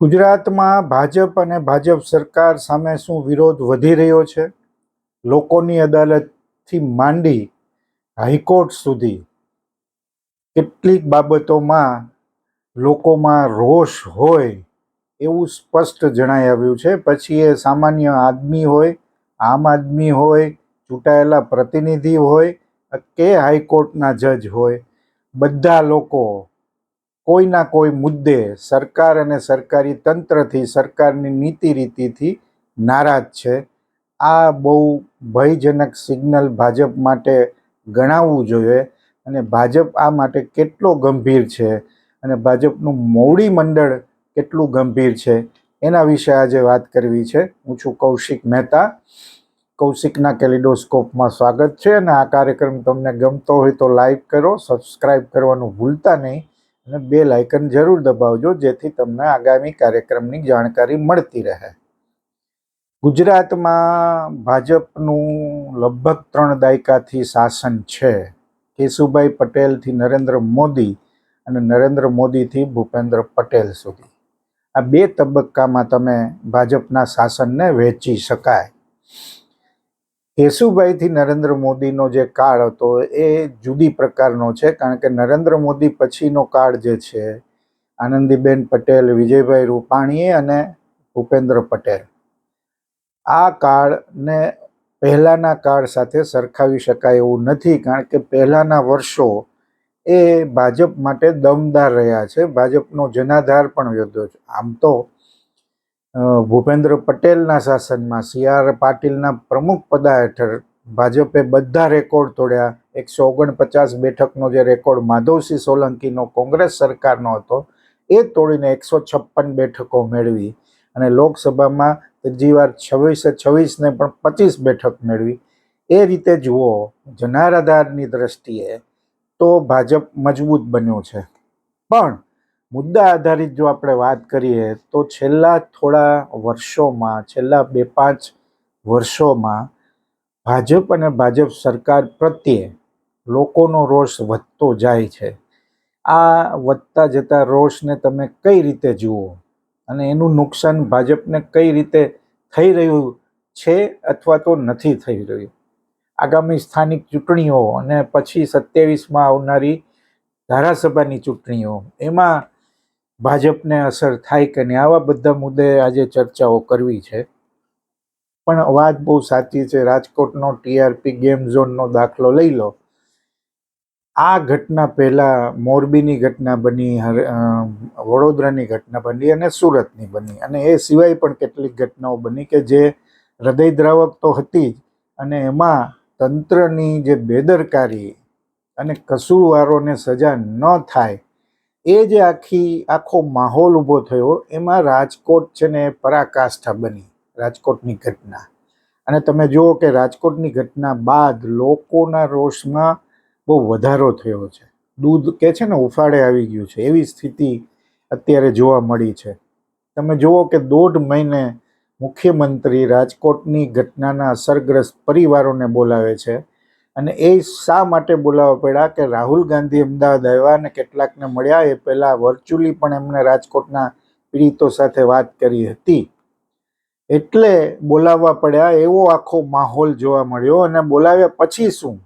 ગુજરાતમાં ભાજપ અને ભાજપ સરકાર સામે શું વિરોધ વધી રહ્યો છે? લોકોની અદાલતથી માંડી હાઈકોર્ટ સુધી કેટલીક બાબતોમાં લોકોમાં રોષ હોય એવું સ્પષ્ટ જણાઈ આવ્યું છે. પછી એ સામાન્ય આદમી હોય, આમ આદમી હોય, ચૂંટાયેલા પ્રતિનિધિ હોય કે હાઈકોર્ટના જજ હોય, બધા લોકો કોઈના કોઈ મુદ્દે સરકાર અને સરકારી તંત્રથી, સરકારની નીતિ રીતિથી નારાજ છે. આ બહુ ભયજનક સિગ્નલ ભાજપ માટે ગણાવવું જોઈએ અને ભાજપ આ માટે કેટલો ગંભીર છે અને ભાજપનું મોવડી મંડળ કેટલું ગંભીર છે એના વિશે આજે વાત કરવી છે. હું છું કૌશિક મહેતા. કૌશિકના કેલિડોસ્કોપમાં સ્વાગત છે અને આ કાર્યક્રમ તમને ગમતો હોય તો લાઈક કરો સબસ્ક્રાઈબ કરવાનું ભૂલતા નહીં. અને બે લાયકન જરૂર દબાવજો, જેથી તમને આગામી કાર્યક્રમની જાણકારી મળતી રહે. ગુજરાતમાં ભાજપનું લગભગ ત્રણ દાયકાથી શાસન છે. કેશુભાઈ પટેલથી નરેન્દ્ર મોદી અને નરેન્દ્ર મોદીથી ભૂપેન્દ્ર પટેલ સુધી. આ બે તબક્કામાં તમે ભાજપના શાસનને વહેંચી શકાય. કેશુભાઈથી નરેન્દ્ર મોદીનો જે કાળ હતો એ જુદી પ્રકારનો છે, કારણ કે નરેન્દ્ર મોદી પછીનો કાળ જે છે, આનંદીબેન પટેલ, વિજયભાઈ રૂપાણીએ અને ભૂપેન્દ્ર પટેલ. આ કાળને પહેલાંના કાળ સાથે સરખાવી શકાય એવું નથી, કારણ કે પહેલાંના વર્ષો એ ભાજપ માટે દમદાર રહ્યા છે. ભાજપનો જનાધાર પણ વધ્યો છે. આમ તો ભૂપેન્દ્ર પટેલના શાસનમાં સી આર પાટીલના પ્રમુખ પદા હેઠળ ભાજપે બધા રેકોર્ડ તોડ્યા. એકસો ઓગણપચાસ બેઠકનો જે રેકોર્ડ માધવસિંહ સોલંકીનો કોંગ્રેસ સરકારનો હતો, એ તોડીને એકસો છપ્પન બેઠકો મેળવી અને લોકસભામાં ત્રીજી વાર છવ્વીસે છવ્વીસને પણ પચીસ બેઠક મેળવી. એ રીતે જુઓ, જનારાધારની દ્રષ્ટિએ તો ભાજપ મજબૂત બન્યું છે. પણ મુદ્દા આધારિત જો આપણે વાત કરીએ તો છેલ્લા થોડા વર્ષોમાં, છેલ્લા બે પાંચ વર્ષોમાં ભાજપ અને ભાજપ સરકાર પ્રત્યે લોકોનો રોષ વધતો જાય છે. આ વધતા જતા રોષને તમે કઈ રીતે જુઓ? અને એનું નુકસાન ભાજપને કઈ રીતે થઈ રહ્યું છે અથવા તો નથી થઈ રહ્યું? આગામી સ્થાનિક ચૂંટણીઓ અને પછી સત્યાવીસમાં આવનારી ધારાસભાની ચૂંટણીઓ, એમાં ભાજપને અસર થાય કે નહીં? આવા બધા મુદ્દે આજે ચર્ચાઓ કરવી છે. પણ વાત બહુ સાચી છે. રાજકોટનો ટીઆરપી ગેમ ઝોનનો દાખલો લઈ લો. આ ઘટના પહેલાં મોરબીની ઘટના બની વડોદરાની ઘટના બની અને સુરતની બની. અને એ સિવાય પણ કેટલીક ઘટનાઓ બની કે જે હૃદયદ્રાવક તો હતી જ. અને એમાં તંત્રની જે બેદરકારી અને કસૂરવારોને સજા ન થાય એ જે આખી, આખો માહોલ ઊભો થયો, એમાં રાજકોટ છે ને પરાકાષ્ઠા બની, રાજકોટની ઘટના. અને તમે જુઓ કે રાજકોટની ઘટના બાદ લોકોના રોષમાં બહુ વધારો થયો છે. દૂધ કે છે ને, ઉફાળે આવી ગયું છે. એવી સ્થિતિ અત્યારે જોવા મળી છે. તમે જુઓ કે દોઢ મહિને મુખ્યમંત્રી રાજકોટની ઘટનાના અસરગ્રસ્ત પરિવારોને બોલાવે છે. અને એ શા માટે બોલાવવા પડ્યા કે રાહુલ ગાંધી અમદાવાદ આવ્યા અને કેટલાકને મળ્યા, એ પહેલાં વર્ચ્યુઅલી પણ એમને રાજકોટના પીડિતો સાથે વાત કરી હતી. એટલે બોલાવવા પડ્યા, એવો આખો માહોલ જોવા મળ્યો અને બોલાવ્યા પછી શું?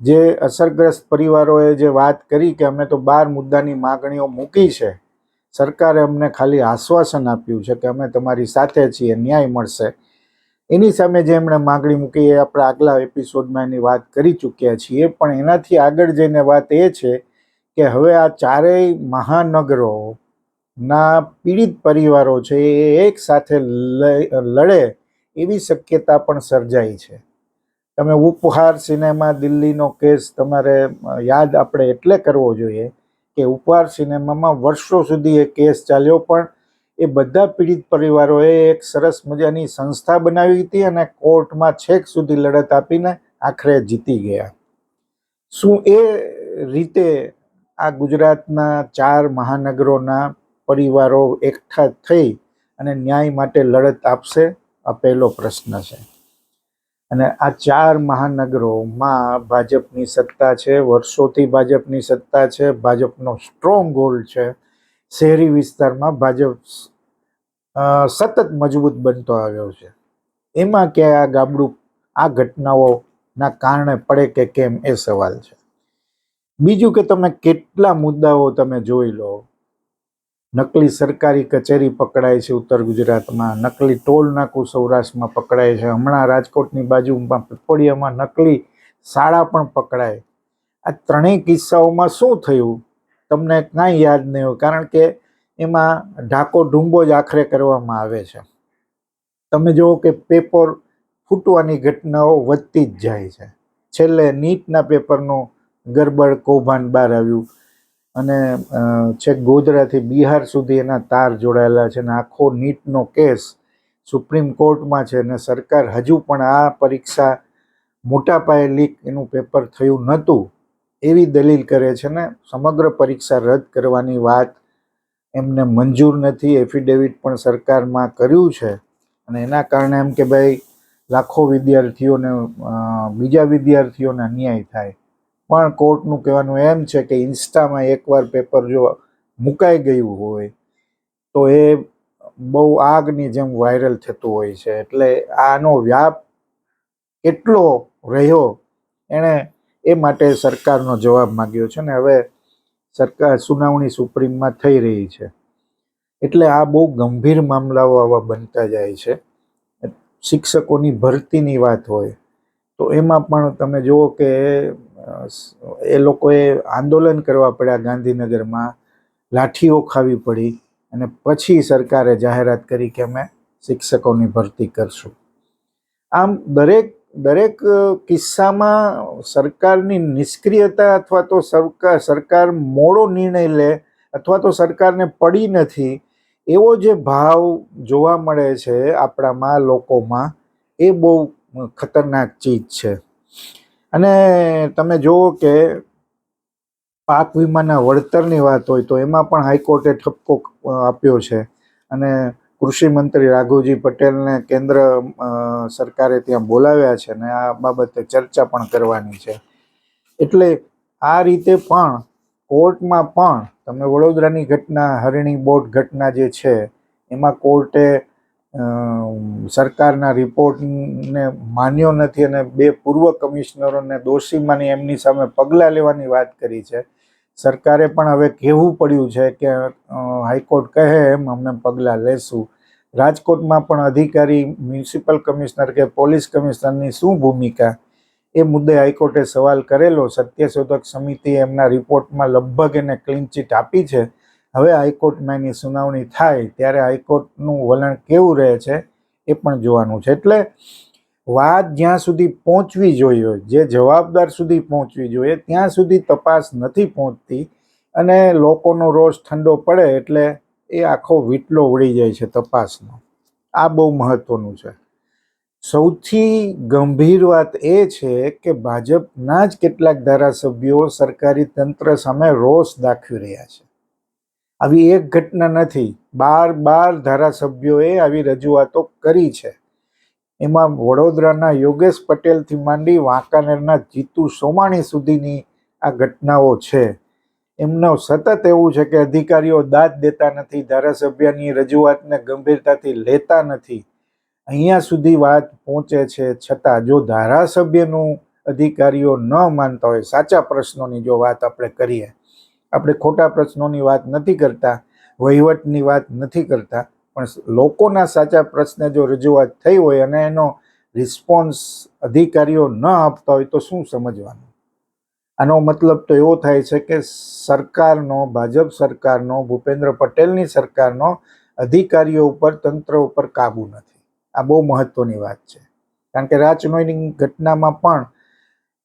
જે અસરગ્રસ્ત પરિવારોએ જે વાત કરી કે અમે તો બાર મુદ્દાની માગણીઓ મૂકી છે, સરકારે અમને ખાલી આશ્વાસન આપ્યું છે કે અમે તમારી સાથે છીએ, ન્યાય મળશે. એની સામે જે એમણે માગણી મૂકી એ આપણે આગલા એપિસોડમાં એની વાત કરી ચૂક્યા છીએ. પણ એનાથી આગળ જઈને વાત એ છે કે હવે આ ચારેય મહાનગરોના પીડિત પરિવારો છે એ એક સાથે લડે એવી શક્યતા પણ સર્જાઈ છે. તમે ઉપહાર સિનેમા દિલ્હીનો કેસ તમારે યાદ આપણે એટલે કરવો જોઈએ કે ઉપહાર સિનેમામાં વર્ષો સુધી એ કેસ ચાલ્યો પણ એ બધા પીડિત પરિવારોએ એક સરસ મજાની સંસ્થા બનાવી હતી અને કોર્ટમાં છેક સુધી લડત આપીને આખરે જીતી ગયા. શું એ રીતે આ ગુજરાતના ચાર મહાનગરોના પરિવારો એકઠા થઈ અને ન્યાય માટે લડત આપશે? આ પહેલો પ્રશ્ન છે. અને આ ચાર મહાનગરોમાં ભાજપની સત્તા છે, વર્ષોથી ભાજપની સત્તા છે, ભાજપનો સ્ટ્રોંગ હોલ્ડ છે શહેરી વિસ્તારમાં ભાજપ સતત મજબૂત બનતો આવ્યો છે. એમાં કે આ ગાબડું, આ ઘટનાઓના કારણે પડે કે કેમ એ સવાલ છે. બીજું કે તમે કેટલા મુદ્દાઓ તમે જોઈ લો. નકલી સરકારી કચેરી પકડાય છે ઉત્તર ગુજરાતમાં, નકલી ટોલ નાકું સૌરાષ્ટ્રમાં પકડાય છે, હમણાં રાજકોટની બાજુમાં પીપળિયામાં નકલી શાળા પણ પકડાય. આ ત્રણેય કિસ્સાઓમાં શું થયું? તમને કાંઈ યાદ નહીં હોય, કારણ કે એમાં ઢાકો ઢૂંબો જ આખરે કરવામાં આવે છે. તમે જુઓ કે પેપર ફૂટવાની ઘટનાઓ વધતી જ જાય છે. છેલ્લે નીટના પેપરનું ગરબડ કૌભાંડ બહાર આવ્યું અને છેક ગોધરાથી બિહાર સુધી એના તાર જોડાયેલા છે અને આખો નીટનો કેસ સુપ્રીમ કોર્ટમાં છે અને સરકાર હજુ પણ આ પરીક્ષા મોટા પાયે લીક એનું પેપર થયું નહોતું. એવી દલીલ કરે છે ને, સમગ્ર પરીક્ષા રદ કરવાની વાત એમને મંજૂર નથી, એફિડેવિટ પણ સરકારમાં કર્યું છે. અને એના કારણે એમ કે ભાઈ, લાખો વિદ્યાર્થીઓને બીજા વિદ્યાર્થીઓને અન્યાય થાય. પણ કોર્ટનું કહેવાનું એમ છે કે ઇન્સ્ટામાં એકવાર પેપર જો મુકાઈ ગયું હોય, તો એ બહુ આગની જેમ વાયરલ થતું હોય છે. એટલે આનો વ્યાપ કેટલો રહ્યો, એણે એ માટે સરકારનો જવાબ માગ્યો છે ને હવે સરકાર સુનાવણી સુપ્રીમમાં થઈ રહી છે. એટલે આ બહુ ગંભીર મામલાઓ આવા બનતા જાય છે. શિક્ષકોની ભરતીની વાત હોય તો એમાં પણ તમે જુઓ કે એ લોકોએ આંદોલન કરવા પડ્યા ગાંધીનગરમાં, લાઠીઓ ખાવી પડી અને પછી સરકારે જાહેરાત કરી કે અમે શિક્ષકોની ભરતી કરશું. આમ દરેક દરેક કિસ્સામાં સરકારની નિષ્ક્રિયતા અથવા તો સરકાર સરકાર મોડો નિર્ણય લે અથવા તો સરકારને પડી નથી, એવો જે ભાવ જોવા મળે છે આપણામાં, લોકોમાં, એ બહુ ખતરનાક ચીજ છે. અને તમે જુઓ કે પાક વીમાના વળતરની વાત હોય તો એમાં પણ હાઈકોર્ટે ઠપકો આપ્યો છે. અને કૃષિ મંત્રી રાઘવજી પટેલને કેન્દ્ર સરકારે ત્યાં બોલાવ્યા છે અને આ બાબતે ચર્ચા પણ કરવાની છે. એટલે આ રીતે પણ કોર્ટમાં પણ તમે વડોદરાની ઘટના, હરિણી બોટ ઘટના જે છે, એમાં કોર્ટે સરકારના રિપોર્ટને માન્યો નથી અને બે પૂર્વ કમિશનરોને દોષી માની એમની સામે પગલાં લેવાની વાત કરી છે. સરકારે પણ હવે કહેવું પડ્યું છે કે હાઈકોર્ટ કહે એમ અમે પગલાં લેશું. રાજકોટમાં પણ અધિકારી, મ્યુનિસિપલ કમિશનર કે પોલીસ કમિશનરની શું ભૂમિકા? એ મુદ્દે હાઈકોર્ટે સવાલ કરેલો. સત્યશોધક સમિતિએ એમના રિપોર્ટમાં લગભગ એને ક્લીન ચીટ આપી છે. હવે હાઈકોર્ટમાં એની સુનાવણી થાય ત્યારે હાઈકોર્ટનું વલણ કેવું રહે છે એ પણ જોવાનું છે. એટલે વાત જ્યાં સુધી પહોંચવી જોઈએ, જે જવાબદાર સુધી પહોંચવી જોઈએ, ત્યાં સુધી તપાસ નથી પહોંચતી અને લોકોનો રોષ ઠંડો પડે એટલે એ આખો વીટલો ઉડી જાય છે તપાસનો. આ બહુ મહત્વનું છે. સૌથી ગંભીર વાત એ છે કે ભાજપના જ કેટલાક ધારાસભ્યો સરકારી તંત્ર સામે રોષ દાખવી રહ્યા છે. આવી એક ઘટના નથી. બાર બાર ધારાસભ્યોએ આવી રજૂઆતો કરી છે. એમાં વડોદરાના યોગેશ પટેલથી માંડી વાંકાનેરના જીતુ સોમાણી સુધીની આ ઘટનાઓ છે. એમનો સતત એવું છે કે અધિકારીઓ દાદ દેતા નથી, ધારાસભ્યની રજૂઆતને ગંભીરતાથી લેતા નથી. અહીંયા સુધી વાત પહોંચે છે છતાં જો ધારાસભ્યનું અધિકારીઓ ન માનતા હોય, સાચા પ્રશ્નોની જો વાત આપણે કરીએ. આપણે ખોટા પ્રશ્નોની વાત નથી કરતા, વહીવટની વાત નથી કરતા. પણ લોકોના સાચા પ્રશ્ને જો રજૂઆત થઈ હોય અને એનો રિસ્પોન્સ અધિકારીઓ ન આપતા હોય તો શું સમજવાનું? આનો મતલબ તો એવો થાય છે કે સરકારનો, ભાજપ સરકારનો, ભૂપેન્દ્ર પટેલની સરકારનો અધિકારીઓ ઉપર, તંત્ર ઉપર કાબુ નથી. આ બહુ મહત્વની વાત છે. કારણ કે રાચનોઈની ઘટનામાં પણ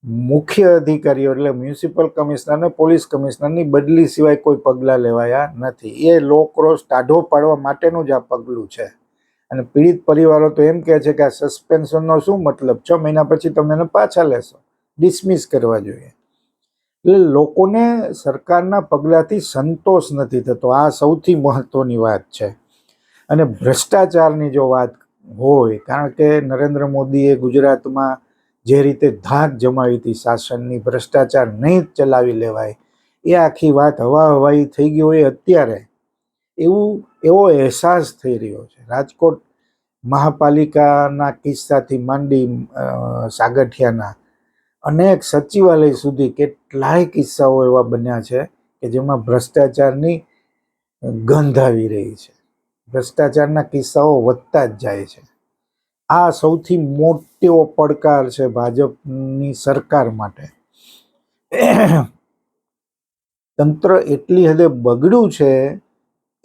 મુખ્ય અધિકારીઓ એટલે મ્યુનિસિપલ કમિશનર અને પોલીસ કમિશનરની બદલી સિવાય કોઈ પગલાં લેવાયા નથી. એ લોકરોષ ટાઢો પાડવા માટેનું જ આ પગલું છે. અને પીડિત પરિવારો તો એમ કહે છે કે આ સસ્પેન્શનનો શું મતલબ? છ મહિના પછી તમે એને પાછા લેશો. ડિસમિસ કરવા જોઈએ. એટલે લોકોને સરકારના પગલાંથી સંતોષ નથી થતો. આ સૌથી મહત્વની વાત છે. અને ભ્રષ્ટાચારની જો વાત હોય, કારણ કે નરેન્દ્ર મોદીએ ગુજરાતમાં જે રીતે ધાક જમાવી હતી, શાસનની ભ્રષ્ટાચાર નહીં જ ચલાવી લેવાય, એ આખી વાત હવા હવાઈ થઈ ગઈ હોય અત્યારે. એવું, એવો અહેસાસ થઈ રહ્યો છે. રાજકોટ મહાપાલિકાના કિસ્સાથી માંડી સાગઠિયાના અનેક સચિવાલય સુધી કેટલાય કિસ્સાઓ એવા બન્યા છે કે જેમાં ભ્રષ્ટાચારની ગંધ આવી રહી છે. ભ્રષ્ટાચારના કિસ્સાઓ વધતા જ જાય છે. આ સૌથી મોટો પડકાર છે ભાજપની સરકાર માટે. તંત્ર એટલી હદે બગડ્યું છે,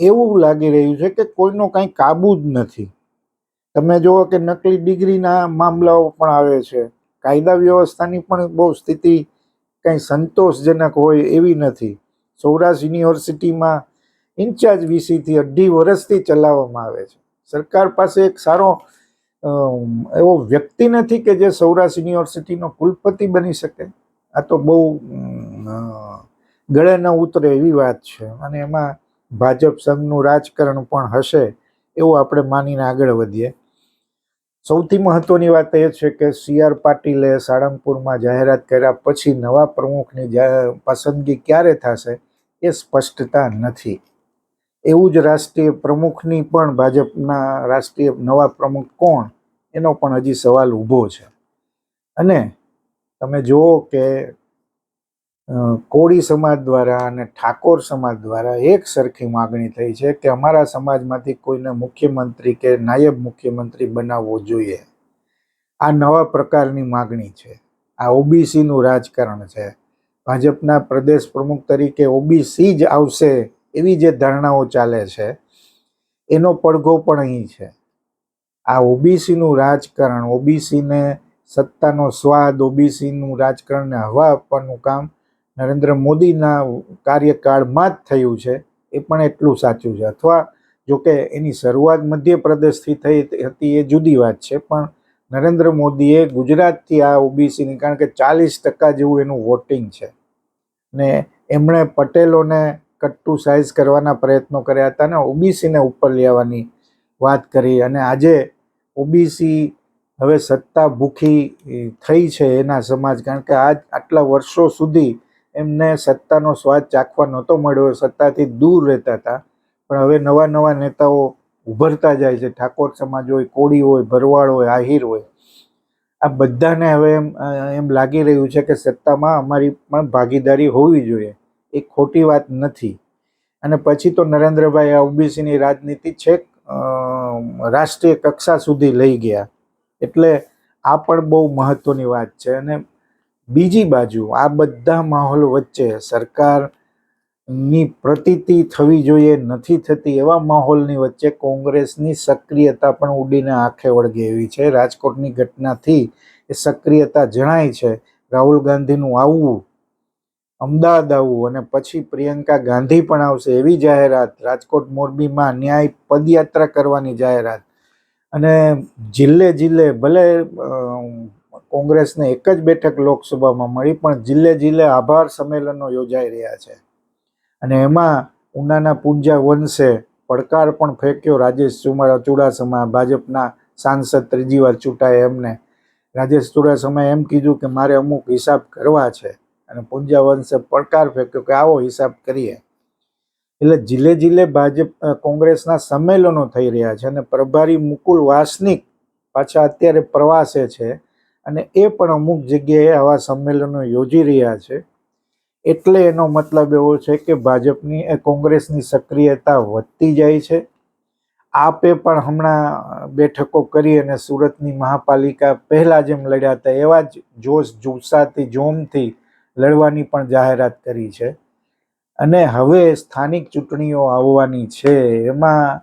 એવું લાગી રહ્યું છે કે કોઈનો કાંઈ કાબુ જ નથી. તમે જુઓ કે નકલી ડિગ્રીના મામલાઓ પણ આવે છે. કાયદા વ્યવસ્થાની પણ બહુ સ્થિતિ કંઈ સંતોષજનક હોય એવી નથી. સૌરાષ્ટ્ર યુનિવર્સિટીમાં ઇન્ચાર્જ વીસીથી અઢી વર્ષથી ચલાવવામાં આવે છે. સરકાર પાસે એક સારો એવો વ્યક્તિ નથી કે જે સૌરાષ્ટ્ર યુનિવર્સિટીનો કુલપતિ બની શકે. આ તો બહુ ગળે ન ઉતરે એવી વાત છે. અને એમાં ભાજપ સંઘનું રાજકારણ પણ હશે એવું આપણે માનીને આગળ વધીએ. સૌથી મહત્વની વાત એ છે કે સી આર પાટીલે સાળંગપુરમાં જાહેરાત કર્યા પછી નવા પ્રમુખની પસંદગી ક્યારે થશે એ સ્પષ્ટતા નથી. એવું જ રાષ્ટ્રીય પ્રમુખની પણ ભાજપના રાષ્ટ્રીય નવા પ્રમુખ કોણ? એનો પણ હજી સવાલ ઊભો છે. અને તમે જુઓ કે કોળી સમાજ દ્વારા અને ઠાકોર સમાજ દ્વારા એક સરખી માગણી થઈ છે કે અમારા સમાજમાંથી કોઈને મુખ્યમંત્રી કે નાયબ મુખ્યમંત્રી બનાવવો જોઈએ. આ નવા પ્રકારની માગણી છે. આ ઓબીસીનું રાજકારણ છે. ભાજપના પ્રદેશ પ્રમુખ તરીકે ઓબીસી જ આવશે એવી જે ધારણાઓ ચાલે છે, એનો પડઘો પણ અહીં છે. આ ઓબીસીનું રાજકારણ, ઓબીસીને સત્તાનો સ્વાદ, ઓબીસીનું રાજકારણને હવા આપવાનું કામ નરેન્દ્ર મોદીના કાર્યકાળમાં જ થયું છે, એ પણ એટલું સાચું છે. અથવા જો કે એની શરૂઆત મધ્યપ્રદેશથી થઈ હતી એ જુદી વાત છે, પણ નરેન્દ્ર મોદીએ ગુજરાતથી આ ઓબીસીની, કારણ કે ચાલીસ ટકા જેવું એનું વોટિંગ છે. ને એમણે પટેલોને કટ્ટુ સાઇઝ કરવાના પ્રયત્નો કર્યા હતા ને ઓબીસીને ઉપર લેવાની વાત કરી અને આજે ઓબીસી હવે સત્તા ભૂખી થઈ છે એના સમાજ. કારણ કે આજ આટલા વર્ષો સુધી એમને સત્તાનો સ્વાદ ચાખવા નહોતો મળ્યો, સત્તાથી દૂર રહેતા હતા. પણ હવે નવા નવા નેતાઓ ઉભરતા જાય છે. ઠાકોર સમાજ હોય, કોળી હોય, ભરવાડ હોય, આહિર હોય. આ બધાને હવે એમ એમ લાગી રહ્યું છે કે સત્તામાં અમારી પણ ભાગીદારી હોવી જોઈએ. એ ખોટી વાત નથી. અને પછી તો નરેન્દ્રભાઈ આ ઓબીસીની રાજનીતિ છેક રાષ્ટ્રીય કક્ષા સુધી લઈ ગયા. એટલે આ પણ બહુ મહત્વની વાત છે. અને બીજી બાજુ આ બધા માહોલ વચ્ચે સરકારની પ્રતીતિ થવી જોઈએ, નથી થતી એવા માહોલની વચ્ચે કોંગ્રેસની સક્રિયતા પણ ઉડીને આંખે વળગે એવી છે. રાજકોટની ઘટનાથી એ સક્રિયતા જણાય છે. રાહુલ ગાંધીનું આવવું અમદાવાદ આવવું અને પછી પ્રિયંકા ગાંધી પણ આવશે એવી જાહેરાત. રાજકોટ મોરબીમાં ન્યાય પદયાત્રા કરવાની જાહેરાત. અને જિલ્લે જિલ્લે ભલે કોંગ્રેસને એક જ બેઠક લોકસભામાં મળી, પણ જિલ્લે જિલ્લે આભાર સંમેલનો યોજાઈ રહ્યા છે. અને એમાં ઉનાના પૂંજા વંશે પડકાર પણ ફેંક્યો રાજેશ ચુડાસમા ભાજપના સાંસદ ત્રીજી વાર ચૂંટાય એમને. રાજેશ ચુડાસમાએ એમ કીધું કે મારે અમુક હિસાબ કરવા છે. અને પૂંજા વંશે પડકાર ફેંક્યો કે આવો હિસાબ કરીએ. એટલે જિલ્લે જિલ્લે ભાજપ કોંગ્રેસના સંમેલનો થઈ રહ્યા છે અને પ્રભારી મુકુલ વાસનિક પાછા અત્યારે પ્રવાસે છે અને એ પણ અમુક જગ્યાએ આવા સંમેલનો યોજી રહ્યા છે. એટલે એનો મતલબ એવો છે કે ભાજપની કોંગ્રેસની સક્રિયતા વધતી જાય છે. આપે પણ હમણાં બેઠકો કરી અને સુરતની મહાપાલિકા પહેલાં જેમ લડ્યા હતા એવા જ જોશ, જુસ્સાથી, જોમથી લડવાની પણ જાહેરાત કરી છે. અને હવે સ્થાનિક ચૂંટણીઓ આવવાની છે. એમાં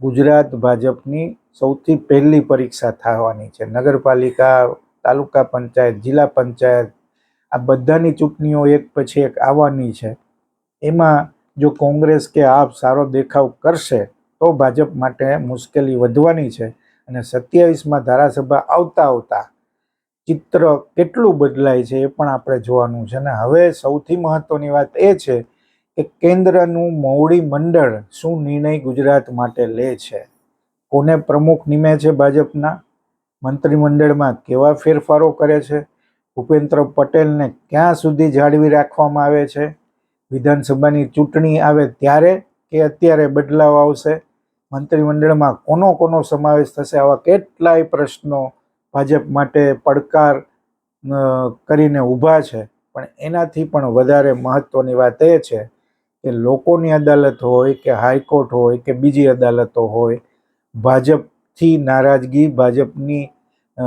ગુજરાત ભાજપની સૌથી પહેલી પરીક્ષા થવાની છે. નગરપાલિકા, તાલુકા પંચાયત, જિલ્લા પંચાયત, આ બધાની ચૂંટણીઓ એક પછી એક આવવાની છે. એમાં જો કોંગ્રેસ કે આપ સારો દેખાવ કરશે, તો ભાજપ માટે મુશ્કેલી વધવાની છે. અને સત્યાવીસમાં ધારાસભા આવતા આવતા ચિત્ર કેટલું બદલાય છે એ પણ આપણે જોવાનું છે. અને હવે સૌથી મહત્વની વાત એ છે કે કેન્દ્રનું મોવડી મંડળ શું નિર્ણય ગુજરાત માટે લે છે? કોને પ્રમુખ નિમે છે ભાજપના? મંત્રીમંડળમાં કેવા ફેરફારો કરે છે? ભૂપેન્દ્ર પટેલને ક્યાં સુધી જાળવી રાખવામાં આવે છે? વિધાનસભાની ચૂંટણી આવે ત્યારે કે અત્યારે બદલાવ આવશે? મંત્રીમંડળમાં કોનો કોનો સમાવેશ થશે? આવા કેટલાય પ્રશ્નો ભાજપ માટે પડકાર કરીને ઊભા છે. પણ એનાથી પણ વધારે મહત્ત્વની વાત એ છે કે લોકોની અદાલત હોય કે હાઈકોર્ટ હોય કે બીજી અદાલતો હોય, ભાજપથી નારાજગી, ભાજપની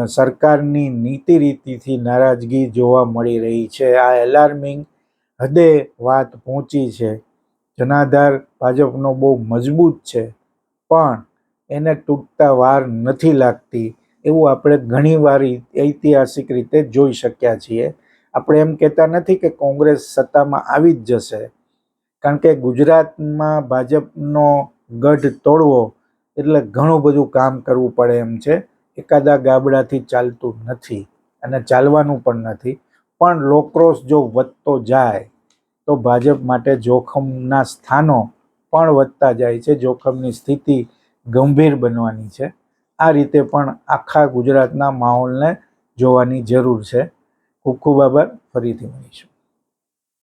સરકારની નીતિ રીતિથી નારાજગી જોવા મળી રહી છે. આ એલાર્મિંગ હદે વાત પહોંચી છે. જનાધાર ભાજપનો બહુ મજબૂત છે, પણ એને તૂટતા વાર નથી લાગતી. એવું આપણે ઘણીવાર ઐતિહાસિક રીતે જોઈ શક્યા છીએ. આપણે એમ કહેતા નથી કે કોંગ્રેસ સત્તામાં આવી જ જશે. કારણ કે ગુજરાતમાં ભાજપનો ગઢ તોડવો એટલે ઘણું બધું કામ કરવું પડે એમ છે. એકાદા ગાબડાથી ચાલતું નથી અને ચાલવાનું પણ નથી. પણ લોકરોષ જો વધતો જાય તો ભાજપ માટે જોખમના સ્થાનો પણ વધતા જાય છે. જોખમની સ્થિતિ ગંભીર બનવાની છે. આ રીતે પણ આખા ગુજરાતના માહોલને જોવાની જરૂર છે. ખૂબ ખૂબ આભાર. ફરીથી મળીશું.